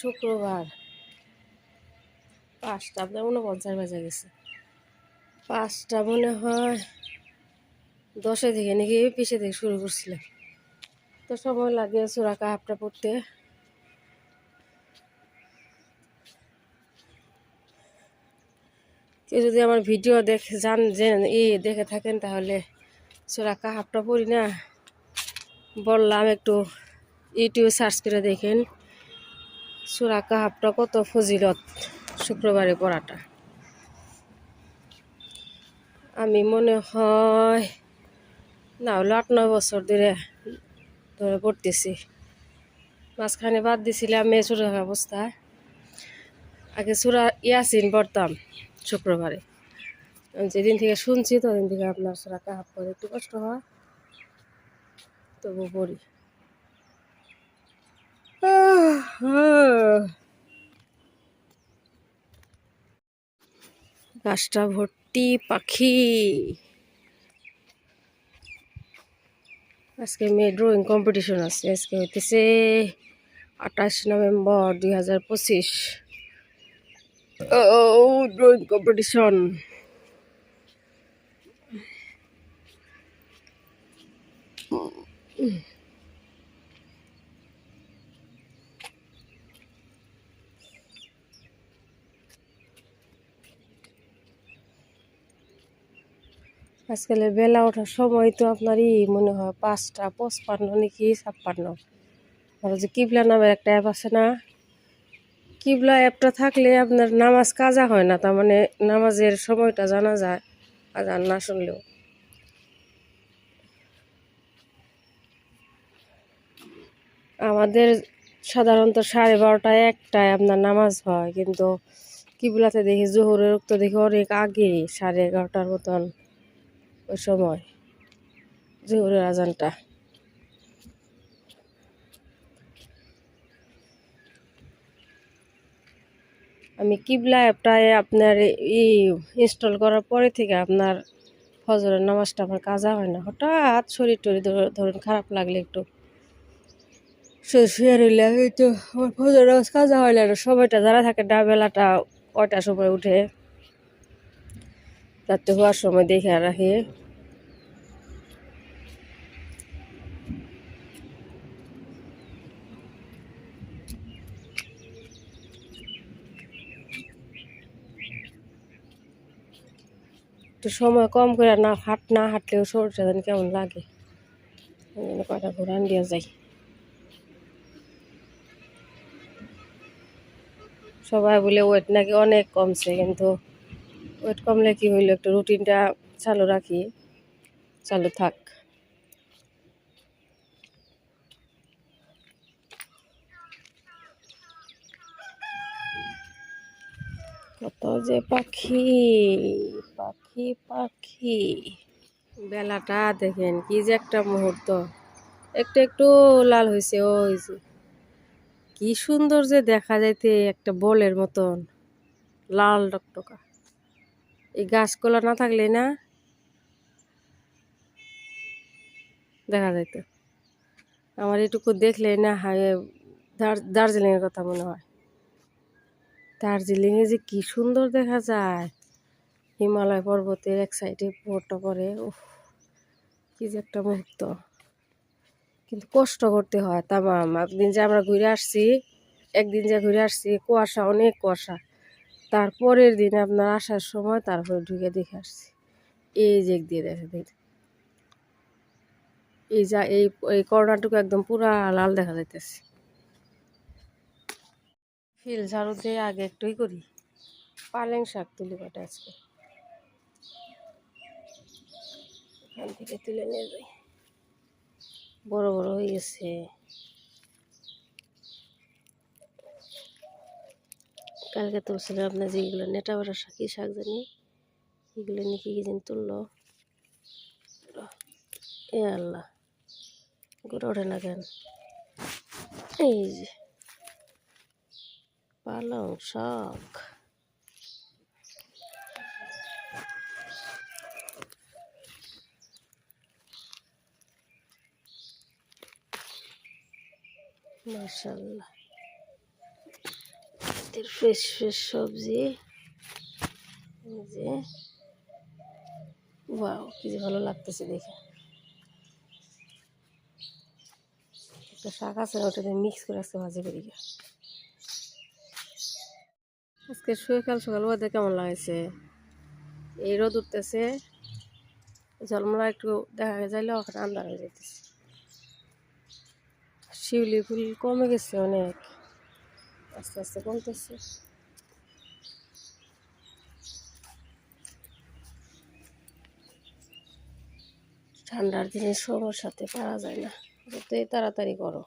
শুক্রবার। পাঁচটা, আপনার উনপঞ্চাশ বাজে গেছে। পাঁচটা মনে হয় দশে থেকে নাকি পিছিয়ে থেকে শুরু করছিলাম। তো সময় লাগে চোরা কাপটা পড়তে। কেউ যদি আমার ভিডিও দেখে জান যে ই দেখে থাকেন তাহলে চোরা কাপটা পড়ি না। বললাম একটু ইউটিউব সার্চ করে দেখেন। সুরা কাহাবটা কত ফজিলত শুক্রবারে পড়াটা। আমি মনে হয়, না, হলো আট, নয় বছর ধরে ধরে পড়তেছি। মাঝখানে বাদ দিছিলাম মেয়ে ছোটো থাকা অবস্থায় আগে সুরা ইয়াসিন পড়তাম শুক্রবারে। যেদিন থেকে শুনছি, তদিন থেকে আপনার সুরা কাহাব পড়ে একটু কষ্ট হয় তবু পড়ি। গাছটা ভর্তি, পাখি। আজকে মেয়ে ড্রয়িং কম্পিটিশন আছে। আজকে হইতেছে আঠাশ নভেম্বর দুই হাজার পঁচিশ। ড্রয়িং কম্পিটিশন আজকালের বেলা ওঠার সময় তো আপনারই মনে হয় পাঁচটা পঁচপান্ন নাকি ছাপ্পান্ন। আর যে কিবলা নামের একটা অ্যাপ আছে না? কিবলা অ্যাপটা থাকলে আপনার নামাজ কাজা হয় না, তার মানে নামাজের সময়টা জানা যায় আজান না শুনলেও। আমাদের সাধারণত সাড়ে বারোটায় একটায় আপনার নামাজ হয়, কিন্তু কিবলাতে দেখি জোহরের তো দেখি অনেক আগে সাড়ে এগারোটার মতন। ওই সময়, জোহরের আজানটা। আমি কিবলা অ্যাপটায় আপনার ই ইনস্টল করার পরে থেকে আপনার ফজরের নামাজটা আমার কাজা হয় না। হঠাৎ শরীর টরীর ধরুন খারাপ লাগলে একটু। শুয়ে রইলে, এই তো আমার ফজরের নামাজ কাজা হয় না। সময়টা যারা থাকে ডা বেলাটা কয়টার সময় উঠে? রাত্রে হওয়ার সময় দেখে রাখি। একটু সময় কম করে না হাট, না হাঁটলেও শরীরটা যেন কেমন লাগে। কয়টা ঘোরান দিয়ে যাই। সবাই বলে ওয়েট নাকি অনেক কমছে, কিন্তু ওয়েট কমলে কি হইল? একটু রুটিনটা চালু রাখি, চালু থাক। কত যে পাখি পাখি পাখি। বেলাটা দেখেন, কি যে একটা মুহূর্ত। একটু একটু লাল হয়েছে ওই যে। কি সুন্দর যে দেখা যাইতে একটা বলের মতন, লাল টকটকা। এই গাছগুলো না থাকলে না দেখা যাইতো। আমার এটুকু দেখলে না হায় দার্জিলিংয়ের কথা মনে হয়। দার্জিলিংয়ে যে কি সুন্দর দেখা যায়। হিমালয় পর্বতের এক সাইডে পড়টা পরে কি যে একটা মুহূর্ত। কিন্তু কষ্ট করতে হয়, তামাম। একদিন যে আমরা ঘুরে আসছি, একদিন যে ঘুরে আসছি, কুয়াশা, অনেক কুয়াশা। তারপরের দিন আপনার আসার সময় তারপরে ঢুকে দেখে আসছি। এই যে দিয়ে দেখে দেখ এই যা, এই এই করোনাটুকু একদম পুরা লাল দেখা যাইতেছে। ফিল ঝাড়ু দিয়ে আগে একটুই করি। পালেং শাক তুলি কটা আজকে। এখান থেকে তুলে নিয়ে বড় বড় হয়ে গেছে। কালকে তুলছিলাম আপনার যেগুলো নেটা বড় শাক শাক জানি? এগুলো নিয়ে কি কি জানি তুললো? এ আল্লাহ গোটা ওঠে না কেন? এই যে পালং শাক। মাশাল্লাহ ফ্রেশ ফ্রেশ সবজি। যে। ওয়াও, কি যে ভালো লাগতেছে দেখে। একটা শাক আছে ওটাতে মিক্স করে আসতে ভাজি করি আজকে সকাল সকাল ওদের কেমন লাগছে? এই রোদ উঠতেছে। জলমরা একটু দেখা যাইলে ওখানে আন্দার হয়ে যাইতেছে। শিউলি ফুল কমে গেছে অনেক। আস্তে আস্তে কমতেছে। ঠান্ডার দিনে সবার সাথে পারা যায় না। যতই তাড়াতাড়ি করো।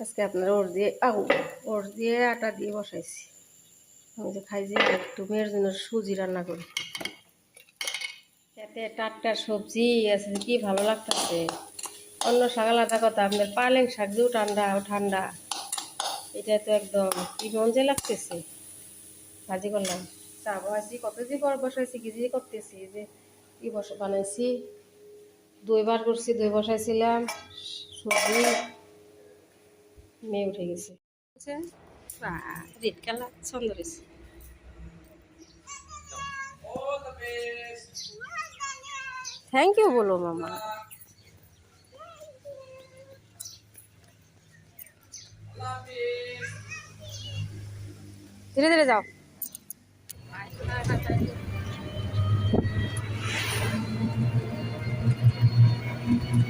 আজকে আপনার ওর দিয়ে আউ ওর দিয়ে আটা দিয়ে বসাইছি। আমি যে খাই যে একটু মেয়ের জন্য সুজি রান্না করি। এতে টাটকা সবজি আছে কি ভালো লাগতেছে? অন্য শাক আলাদা কথা আপনার পালেং শাক যেও ঠান্ডা ও ঠান্ডা। এটা তো একদম কি মন যে লাগতেছে। ভাজি করলাম। চা বসাইছি কত যে বসাইছি কি যে করতেছি যে কি বসা বানাইছি। দই বার করছি দই বসাইছিলাম সবজি মেয়ে উঠে গেছে। থ্যাংক ইউ বলো মামা। ধীরে ধীরে যাও।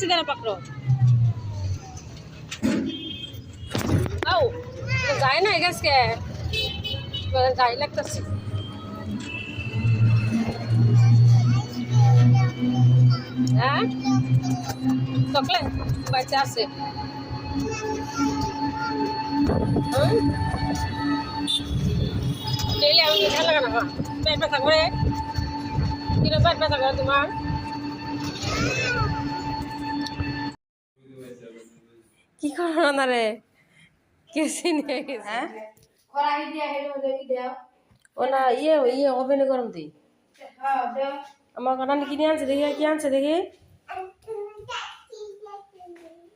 রং করছুন আমব্রেলা কে দিচ্ছে আজকে আচ্ছা দাঁড়া পাকড়ো আও তো যায় না এগাছকে যাই লাগতেছে হ্যাঁ চকলেট বাচ্চা আছে ডেইলি আমি মিঠা লাগা না পেট ব্যথা করে কিন্তু পেট ব্যথা করে তোমার কি করো না রে? কে চিনে গেছে। ও না ইয়ে ইয়ে ওভেনে গরম দিই আমার কারণে কিনে আনছে দেখি কি আনছে দেখি।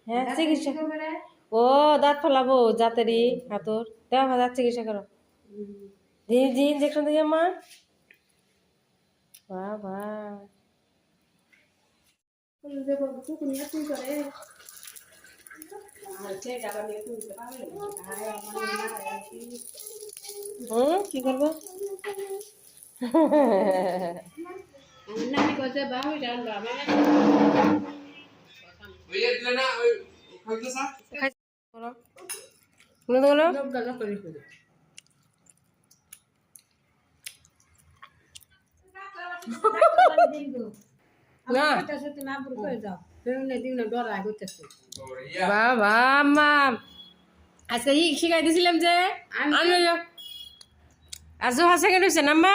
হ্যাঁ চিকিৎসা। ও দাঁত ফলাবো জাতেরই হাতর দেওয়া দাঁত চিকিৎসা করো। জি জি ইঞ্জেকশন দেখি আমার বাবা। হুম কি করব? না। বাবা আম্মা আজকে ই শিখাই দিছিলাম যে আমি আর জোহা সেকেন্ড হয়েছে না আম্মা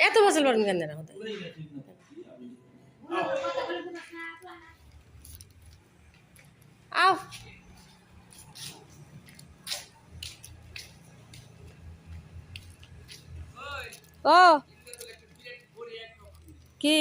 এত বছর পারবেন কেন না হতে। আও। ও। কি?